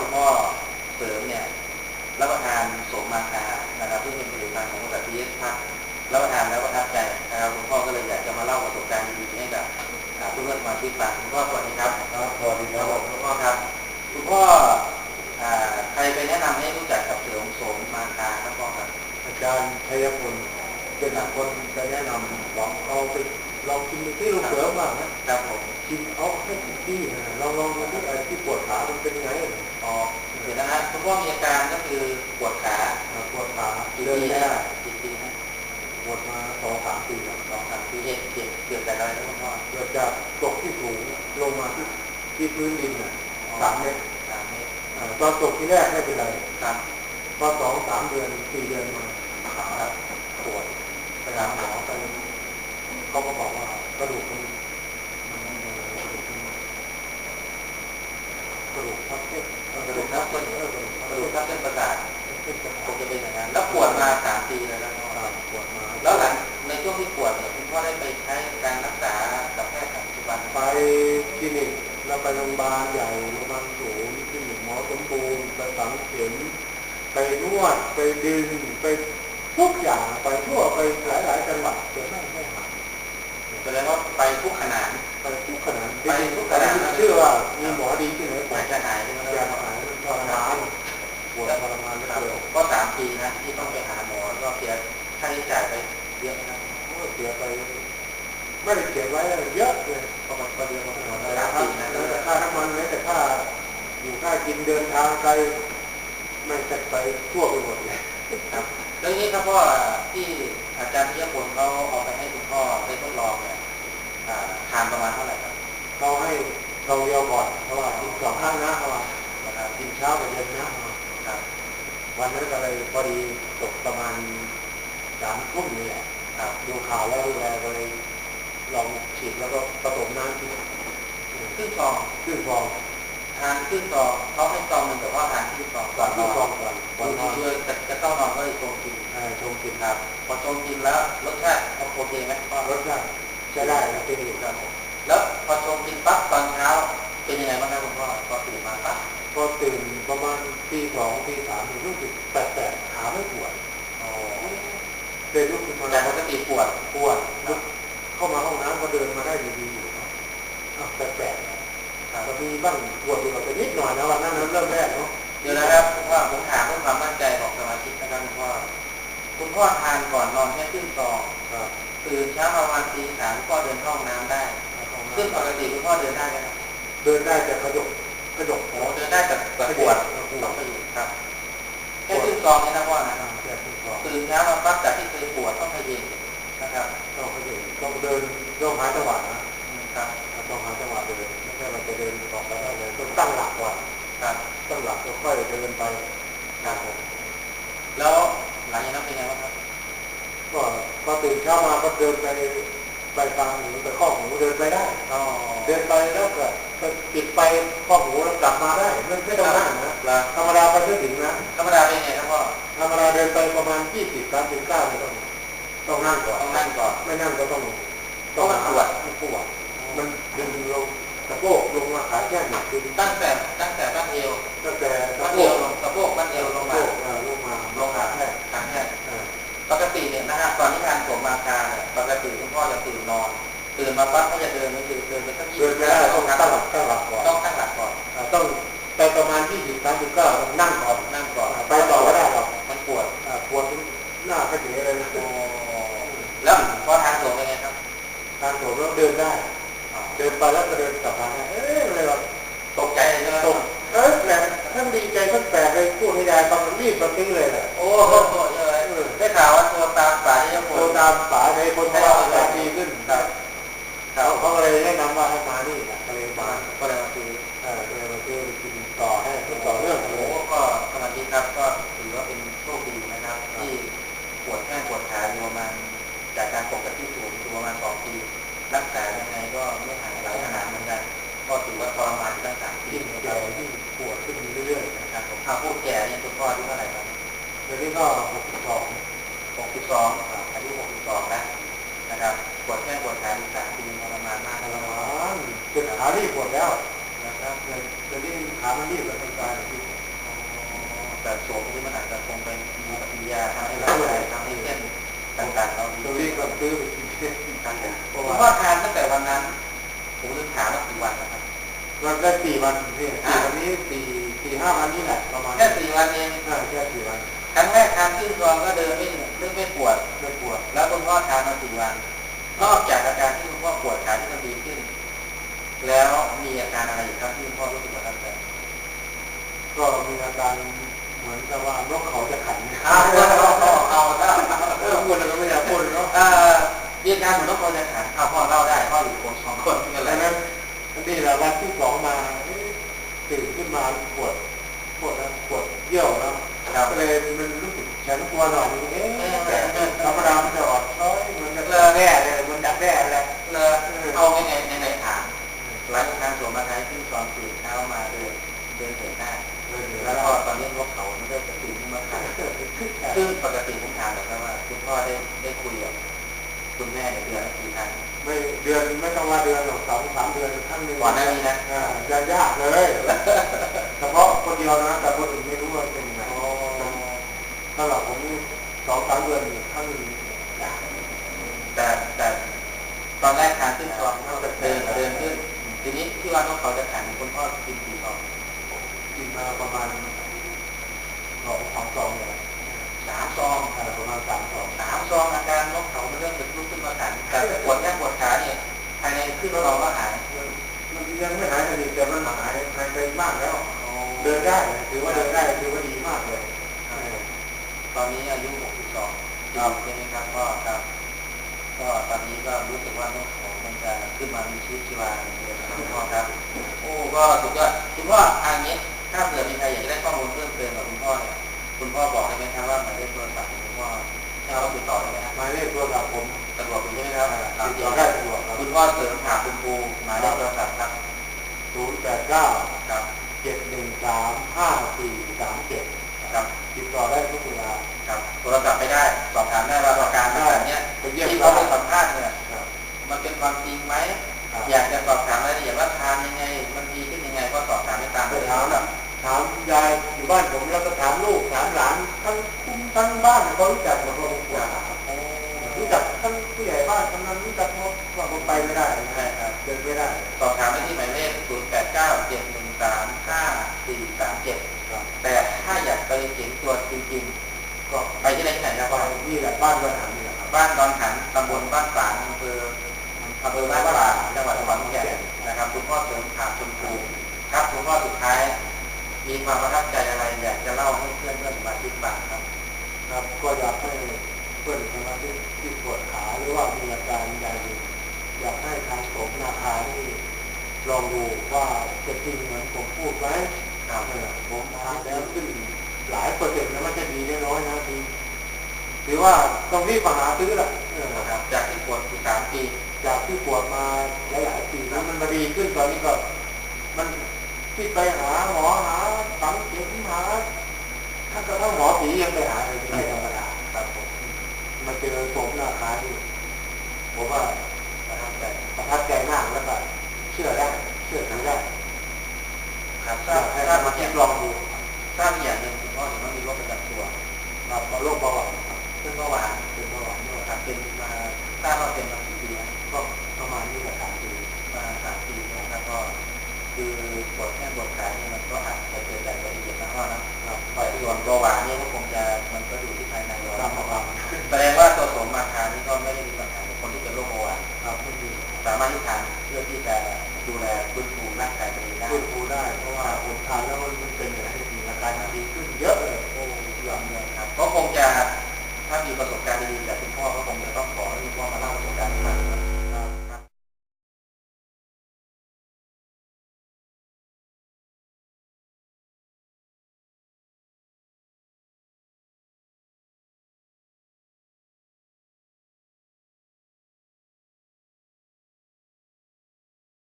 คุณพ่อเสริมเนี่ยรับประทานโสมมาคานะครับซึ่งเป็นผลิตภัณฑ์ของบริษัทพีเอสพักรับประทานแล้วประทับใจนะครับคุณพ่อก็เลยอยากจะมาเล่าประสบการณ์ดีๆให้กับอ่าเพื่อนๆสมาชิกฟังคุณพ่อสวัสดีครับครับสวัสดีคครัรับบผมคุณพ่อครับคุณพ่ออ่าใครไปแนะนำให้รู้จักกับเสริมโสมมาคาครับพ่อครับอาจารย์ชัยพลเป็นคนจะแนะนำลองเอาไป ลองกินดูที่ลูกเสือบ้างนะครับผมกินเอาให้ถึงที่นะลองลองดูที่ไอ้ที่ปวดขามันเป็นยังไงอ๋อเดี๋ยวนะฮะคุณพ่อมีอาการก็คือปวดขาอ่าปวดขาเดินไม่ได้กี่ปีนะปวดมาสองสามปีแล้วสองสามปีเหตุเกิดเกิดจากอะไรนะคุณพ่อเกิดจากตกที่สูงลงมาที่ที่พื้นดินน่ะสามเมตรสามเมตรอ่าตอนตกที่แรกไม่เป็นไรครับพอสองสามเดือนสี่เดือนมาขาปวดไปหาหมอไป เขาก็บอกว่ากระดูกมันมันมันกระดูกมันกระดูกทับเส้นกระดูกทับเส้นกระดูกทับเส้นกทับเส้นประสาทคงจะเป็นอย่างนั้นแล้วปวดมาสามปีแล้วนะพ่ออ่าปวดมาแล้วหลังในช่วงที่ปวดเนี่ยคุณพ่อได้ไปใช้การรักษากับแพทย์ปัจจุบันไปคลินิกแล้วไปโรงพยาบาลใหญ่โรงพยาบาลสูงคลินิกหมอสมบูรณ์ไปฝังเข็มไปนวดไปดึงไปทุกอย่างไปทั่วไปหลายๆจังหวัดจนไม่ไม่หาย แสดงว่าไปทุกขนาดไปทุกขนาดไปทุกขขนานาดเชื่อว่ามีหมอดีที่ไหนปวดจะหายใช่ไหมยาครับหายทรมานปวดทรมานเหลือครับเกินก็สามปีนะที่ต้องไปหาหมอก็เสียค่าใช้จ่ายไปเยอะนะครับโอ้ยเสียไปไม่ได้เขียนไว้เยอะเลยประมาณประเดียวประมาณสามปีนะแล้วแต่ค่าน้ำมันแม้แต่ค่าอยู่ค่ากินเดินทางไกลไม่จะไปทั่วไปหมดเลยครับแล้วนี้ครับพ่อที่อาจารย์พิยพลเขาเอาไปให้ดูทดลองเนี่ยอ่าทาน ประมาณเท่าไหร่ครับเขาให้เราเดียวก่อนเพราะว่ากินสองครั้งนะเพราะว่านะครับกินเช้ากับเย็นนะครับวันนั้นก็เลยพอดีตกประมาณสามทุ่มนี่แหละครับดูข่าวแล้วดูแลก็เลยลองฉีดแล้วก็ผสมน้ำกินครึ่งซองครึ่งฟองทานครึ่งซองเขาให้ซองหนึ่งแต่ว่าทานครึ่งซองก่อนครึ่งฟองก่อนก่ก่ออนนนนออนนด้วยจะจะต้องนอนก็เลยชงกินเอ่อชมกินครับพอชงกินแล้วรสชาติโอเคไหมพ่อรสชาติ ใช้ได้นะที่นี่ครับผมแล้วพอชงกินปั๊บตอนเช้าเป็นยังไงบ้างครับคุณพ่อพอตื่นมาปั๊บพอตื่นประมาณตีสองตีสามรู้สึกแปลกๆขาไม่ปวดโอ้เดินลุกขึ้นมาจากปกติปวดปวดลุกเข้ามาห้องน้ำก็เดินมาได้ดีๆอยู่อ้าวแปลกๆครับก็มีบ้างปวดอยู่แต่นิดหน่อยนะวันนั้นนะเริ่มแรกเนาะเดี๋ยวนะครับคุณพ่อผมถามเพื่อความมั่นใจของสมาชิกนะครับคุณพ่อคุณพ่อทานก่อนนอนแค่ครึ่งซองครับ ตื่นเช้าประมาณตีสามคุณพ่อเดินเข้าห้องน้ำได้ซึ่งปกติคุณพ่อเดินได้ไหมครับเดินได้แต่กระดกกระดกโอ้เดินได้แต่แต่ปวดต้องไปอยู่ครับแค่ครึ่งซองนี่นะพ่อนะแค่ที่สองตื่นเช้ามาปั๊บจากที่เคยปวดต้องไปเย็นนะครับต้องกระดกต้องเดินต้องหาจังหวะนะอืมครับต้องหาจังหวะเดินไม่ใช่เราจะเดินต่อไปได้เลยต้องตั้งหลักก่อนครับตั้งหลักแล้วค่อยเดินไปครับผมแล้วหลังจากนั้นเป็นไงบ้างครับ ก็พอตื่นเช้ามาก็เดินไปไปทางหูไปข้อหูเดินไปได้เดินไปแล้วก็ปิดไปข้อหูแล้วกลับมาได้ไม่ไม่ต้องนั่งนะธรรมดาไปไม่ถึงนะธรรมดาเป็นไงครับพ่อธรรมดาเดินไปประมาณยี่สิบสามสิบเก้าไม่ต้องต้องนั่งก่อนต้องนั่งก่อนไม่นั่งก็ต้องเพราะมันปวดมันปวดมันดึงลงสะโพกลงมาขาแข้งเนี่ยคือตั้งแต่ตั้งแต่บ้านเอว มาปั๊บก็จะเดินไม่ตื่นเดินไปสักยี่เดินสิบไม่ได้ต้ต้อองงตั้ตั้งงหหลัลักกตั้งหลักก่อนต้องตั้งหลักก่อนอ่าต้องไปประมาณยี่สิบสามสิบเก้านั่งก่อนนั่งก่อนอ่าไปต่อไม่ได้หรอกมันปวดอ่าปวดหน้าก็เสียเลยนะโอ้แล้วพอทานสวมเป็นไงครับการโผล่แล้วเดินได้อ๋อเดินไปแล้วก็เดินกลับมาได้เอ๊ะอะไรวะตกใจเลยใช่ไหมตกเอ๊ะแปลกท่านดีใจท่านแปลกเลยพูดให้ยายฟังรีบมาทิ้งเลยแหละโอ้โหเยอะเลยได้ข่าวว่าตัวตามป่าที่จะปโทวรดตามป๋าในคนเขา เดี๋ยวนี้ก็หกสิบสองหกสิบสองอายุหกสิบสองแล้วนะครับปวดแข้งปวดขาอยู่สามปีทรมานมากทนะรครับมานจเป็นขารีบหมดแล้วนะครับเลยจะนี่ขามันรีบแล้วมันตายที่แต่โสมนี้มันอาจจะคงไปมีปฏิกิริยาทำให้ร่างกายทำให้เส้นต่างๆเราดีตัวนี้ก็ซื้อไปกินเช่นครับผมเพราะผมว่าว่าทานตั้งแต่วันนั้นผมลืมถามว่ากี่วันนะครับเราได้สี่วันพี่สี่วันนี้สี่สี่ห้าวันนี้แหละประมาณแค่สี่วันเองใช่แค่สี่วันค รั้งแรกทานขึ้นรองก็เดินไม่เริ่มไม่ปวดไม่ปวด แล้วคุณพ่อทานมาสี่วัน นอกจากอาการที่คุณพ่อปวดขาที่มันดีขึ้น แล้วมีอาการอะไรอีกครับที่คุณพ่อรู้สึกประทับใจก็มีอาการเหมือนกับว่านกเขาจะขันเอาเอาเอาเอาเอาเออพูดแล้วก็ไม่อยากพูดเนาะเอ่อมีอาการเหมือนนกเขาจะขันเอาพ่อเล่าได้พ่ออยู่คนสองคนไม่เป็นไรดังนั้นนี่แหละวันที่สองมาเอ๊ะตื่นขึ้นมาปวดปวดนะปวดเยี่ยวแล้ วครับก็เลยมันรู้สึกแขนตัวหน่อยนึงเอ๊ะธรรมดามันจะออดช้อยเหมือนกับเลอะแร่เลยมันดักแร่อะไรเลยเอาในในในในถามหลังจากการสวมมาไทยขึ้นตอนตื่นเช้ามาเดินเดินเหินหน้าเลยแล้วก็ตอนนี้นกเขามันเริ่มจะตื่นขึ้นมาขันซึ่งปกติผมถามแบบนั้นว่า คุณพ่อได้ได้คุยกับคุณแม่ในเดือนละกี่ครั้งไม่เดือนไม่ต้องว่าเดือนหรอกสองสามเดือนครั้งหนึ่งก่อนหน้านี้นะจะยากเลยเฉพาะคนเดียวนะ สำหรับผมนี่สองสามเดือนครั้งหนึ่งยากแต่แต่ตอนแรกทานขึ้นซองเดินเดินขึ้นทีนี้ที่ว่านกเขาจะขันคุณพ่อกินกี่ซองกินมาประมาณสองสองสองเนี่ยสามซองอ่าประมาณสามสองสามซองอาการนกเขามันเริ่มจะลุกขึ้นมาขันแต่ปวดแข้งปวดขาเนี่ยภายในขึ้นซองก็หายมันยังไม่หายสนิทแต่มันหายหายไปมากแล้ว เดินได้ถือว่าเดินได้ถือว่าดีมากเลย ตอนนี้อายุ62ครับใช่ไหมครับพ่อครับ ก็ตอนนี้ก็รู้สึกว่าน้องผมมันจะขึ้นมามีชีวิตชีวาอย่างเครับพ่อครับ โอ้ก็ถูกก็คุณพ่อทางนี้ถ้าเผื่อมีใครอยากจะได้ข้อมูลเพิ่มเติมกับคุณพ่อเนี่ยคุณพ่อบอกได้ไหมครับว่าหมายเลขโทรศัพท์ของคุณพ่อถ้าเราติดต่อได้ไหมครับหมายเลขโทรศัพท์ผมสะดวกคุณใช่ไหมครับติดต่อได้สะดวกคุณพ่อเสริมถามคุณครูหมายเลขโทรศัพท์ครับ089ครับ7135437 ครับติดต่อได้ทุกเวลาครับโทรศัพท์ไม่ได้สอบถามได้ว่าอาการแบบเนี้ยไปเยี่ยมที่ได้เขาไปสัมภาษณ์เนี่ยครับมันเป็นความจริงไหมครับอยากจะสอบถามรายละเอียดว่าทานยังไง มันดีขึ้นยังไงก็สอบถามได้ตามไปเลยถามแบบถามยายอยู่บ้านผมแล้วก็ถามลูกถามหลานทั้งคุ้มทั้งบ้านเขารู้จักหมดว่าผมปวดขารู้จักทั้งผู้ใหญ่บ้านกำนันรู้จักหมดว่าผมไปไม่ได้นะใช่ครับเดินไม่ได้สอบถามได้ที่หมายเลข0 8 9 7 1 3 5 4 3 7ครับ แต่ถ้าอยากไปเห็นตัวจริงๆ ก็ไปที่ไหนที่ไหนนะไปพ่อนี่แหละบ้านบ้านหานี่แหละครับบ้านดอนขันตำบลบ้านฝางอำเภออำเภอบ้านฝางจังหวัดขอนแก่นนะครับคุณพ่อเสริมถาคุณครูครับคุณพ่อสุดท้าย มีความประทับใจอะไรอยากจะเล่าให้เพื่อนเพื่อนมาชิกฟังครับ ครับก็อยากให้เพื่อนสมาชิกที่ปวดขาหรือว่ามีอาการใดอยากให้ทางโสมนาคานี่ลองดูว่าจะจริงเหมือนผมพูดไหม ครับเออผมทาแล้วขึ้นหลายเปอร์เซ็นต์นะม่ใช่ดีน้อยนะดีหรือว่าต้องรีบมาหาซื้อแหละนะครับจากที่ปวดสามปีจากที่ปวดมาหลายๆปีแล้วมันมาดีขึ้นตอนนี้ก็ มันที่ไปหาหมอหาฝังเข็มหาถ้ากระทั่งหมอผียังไปหาเลยไม่ธรรมดาครับผมมาเจอผมราคาที่ผมว่าประทับใจประทับใจมากแล้วก็เชื่อได้ เชื่อถือได้ ครับทอราบยากให้ทราบมามาคิที่ดลองดูทราบอย่างหนึ่งคุณพ่อเห็นว่ามีโรคประจำตัวครับเพราะโรคเบาหวานครับซึ่งเมื่อวานเป็นเบาหวานด้วยครับเป็นมาทราบว่าเป็นมากี่ปีแล้วก็ประมาณนี้แหละสามปีมาสามปีนะครับก็คือปวดแค่ปวดขาเนี่ยมันก็อาจจะเกิดจากอุบัติเหตุนะพ่อนะครับแต่ส่วนเบาหวานเนี่ยก็คงจะมันก็อ ยอ